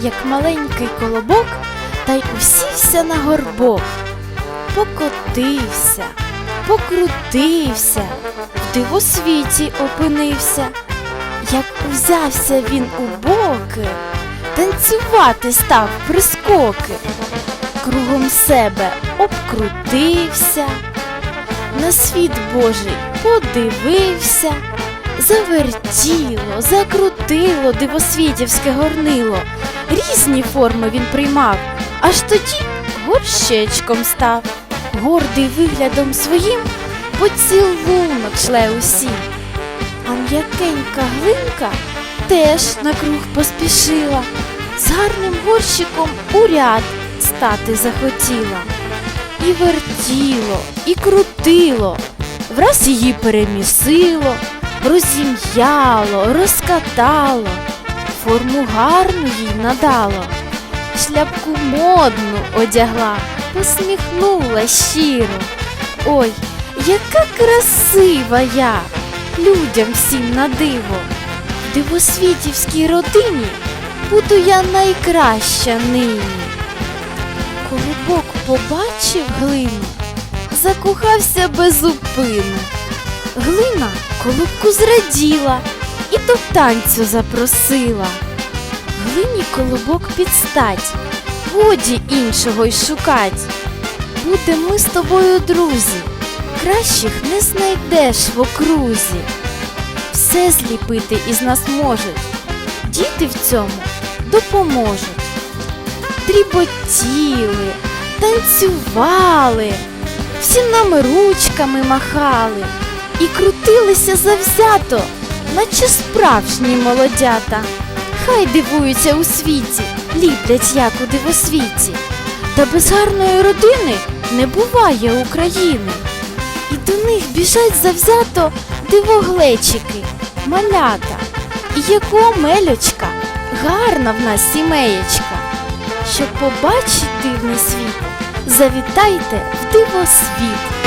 Як маленький колобок та й усівся на горбок, покотився, покрутився, в дивосвіті опинився, як узявся він у боки танцювати став прискоки, кругом себе обкрутився, на світ Божий подивився, завертіло, закрутило дивосвітівське горнило. Різні форми він приймав, аж тоді горщечком став, гордий виглядом своїм, поцілунок шле усім. А м'якенька глинка теж на круг поспішила, з гарним горщиком у ряд стати захотіла. І вертіло, і крутило, враз її перемісило, розім'яло, розкатало, форму гарну їй надало, шляпку модну одягла, посміхнула щиро. Ой, яка красива я! людям всім на диво. Дивосвітівській родині буду я найкраща нині. Колобок побачив глину, закохався без зупину. Глина колобку зраділа і до танцю запросила. Глині колобок підстать, годі іншого й шукать. Будем ми з тобою друзі, кращих не знайдеш в окрузі. Все зліпити із нас можуть, діти в цьому допоможуть. Дріботіли, танцювали, всім нам ручками махали і крутилися завзято, наче справжні молодята. Хай дивуються у світі, ліплять як у дивосвіті. Та без гарної родини не буває України. І до них біжать завзято дивоглечики, малята. Яко мельочка, гарна в нас сімеєчка. Щоб побачить дивний світ, завітайте в дивосвіт.